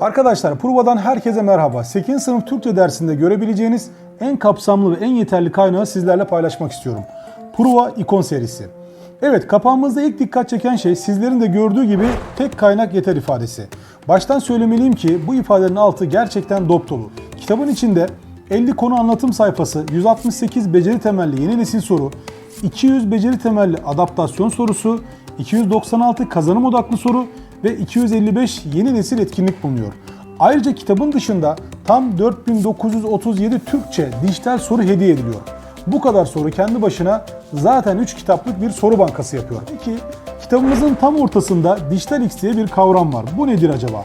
Arkadaşlar Pruva'dan herkese merhaba. 8. sınıf Türkçe dersinde görebileceğiniz en kapsamlı ve en yeterli kaynağı sizlerle paylaşmak istiyorum. Pruva ikon serisi. Evet kapağımızda ilk dikkat çeken şey sizlerin de gördüğü gibi tek kaynak yeter ifadesi. Baştan söylemeliyim ki bu ifadenin altı gerçekten dop dolu. Kitabın içinde 50 konu anlatım sayfası, 168 beceri temelli yeni nesil soru, 200 beceri temelli adaptasyon sorusu, 296 kazanım odaklı soru ve 255 yeni nesil etkinlik bulunuyor. Ayrıca kitabın dışında tam 4937 Türkçe dijital soru hediye ediliyor. Bu kadar soru kendi başına zaten 3 kitaplık bir soru bankası yapıyor. Peki kitabımızın tam ortasında Dijital X diye bir kavram var. Bu nedir acaba?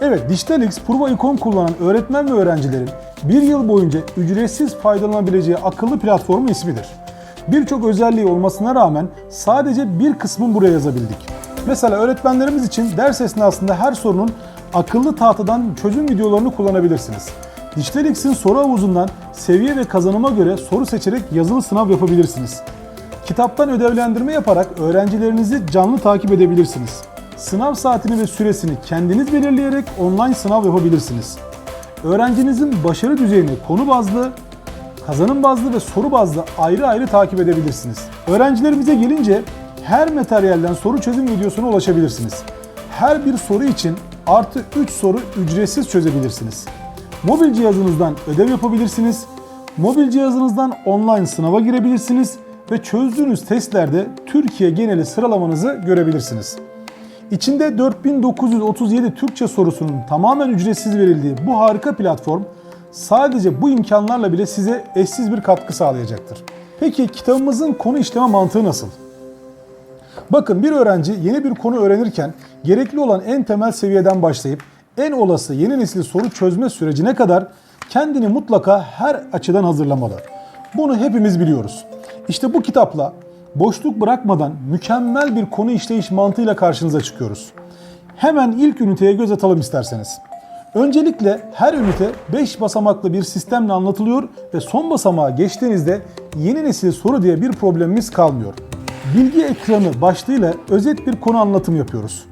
Evet, Dijital X, Prova ikon kullanan öğretmen ve öğrencilerin bir yıl boyunca ücretsiz faydalanabileceği akıllı platformun ismidir. Birçok özelliği olmasına rağmen sadece bir kısmını buraya yazabildik. Mesela öğretmenlerimiz için ders esnasında her sorunun akıllı tahtadan çözüm videolarını kullanabilirsiniz. Dijital soru havuzundan seviye ve kazanıma göre soru seçerek yazılı sınav yapabilirsiniz. Kitaptan ödevlendirme yaparak öğrencilerinizi canlı takip edebilirsiniz. Sınav saatini ve süresini kendiniz belirleyerek online sınav yapabilirsiniz. Öğrencinizin başarı düzeyini konu bazlı, kazanım bazlı ve soru bazlı ayrı ayrı takip edebilirsiniz. Öğrencilerimize gelince her materyalden soru çözüm videosuna ulaşabilirsiniz. Her bir soru için artı 3 soru ücretsiz çözebilirsiniz. Mobil cihazınızdan ödev yapabilirsiniz. Mobil cihazınızdan online sınava girebilirsiniz ve çözdüğünüz testlerde Türkiye geneli sıralamanızı görebilirsiniz. İçinde 4937 Türkçe sorusunun tamamen ücretsiz verildiği bu harika platform sadece bu imkanlarla bile size eşsiz bir katkı sağlayacaktır. Peki kitabımızın konu işleme mantığı nasıl? Bakın bir öğrenci yeni bir konu öğrenirken gerekli olan en temel seviyeden başlayıp en olası yeni nesil soru çözme sürecine kadar kendini mutlaka her açıdan hazırlamalı. Bunu hepimiz biliyoruz. İşte bu kitapla boşluk bırakmadan mükemmel bir konu işleyiş mantığıyla karşınıza çıkıyoruz. Hemen ilk üniteye göz atalım isterseniz. Öncelikle her ünite 5 basamaklı bir sistemle anlatılıyor ve son basamağa geçtiğinizde yeni nesil soru diye bir problemimiz kalmıyor. Bilgi ekranı başlığıyla özet bir konu anlatım yapıyoruz.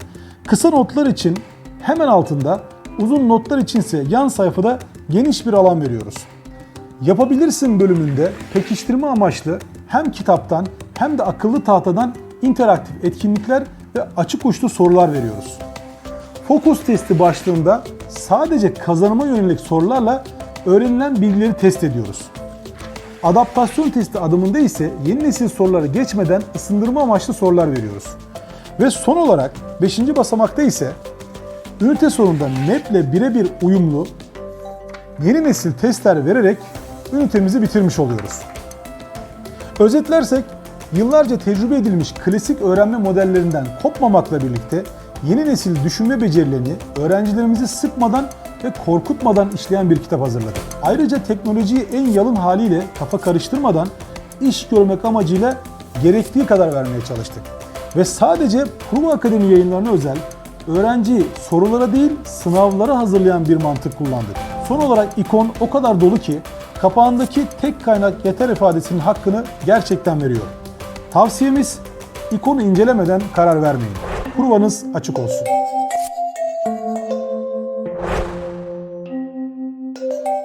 Kısa notlar için hemen altında, uzun notlar içinse yan sayfada geniş bir alan veriyoruz. Yapabilirsin bölümünde pekiştirme amaçlı hem kitaptan hem de akıllı tahtadan interaktif etkinlikler ve açık uçlu sorular veriyoruz. Fokus testi başlığında sadece kazanıma yönelik sorularla öğrenilen bilgileri test ediyoruz. Adaptasyon testi adımında ise yeni nesil soruları geçmeden ısındırma amaçlı sorular veriyoruz. Ve son olarak 5. basamakta ise ünite sonunda ile birebir uyumlu yeni nesil testler vererek ünitemizi bitirmiş oluyoruz. Özetlersek yıllarca tecrübe edilmiş klasik öğrenme modellerinden kopmamakla birlikte yeni nesil düşünme becerilerini öğrencilerimizi sıkmadan ve korkutmadan işleyen bir kitap hazırladık. Ayrıca teknolojiyi en yalın haliyle kafa karıştırmadan iş görmek amacıyla gerektiği kadar vermeye çalıştık. Ve sadece Prova Akademi yayınlarına özel öğrenciyi sorulara değil sınavlara hazırlayan bir mantık kullandık. Son olarak ikon o kadar dolu ki kapağındaki tek kaynak yeter ifadesinin hakkını gerçekten veriyor. Tavsiyemiz ikonu incelemeden karar vermeyin. Provanız açık olsun.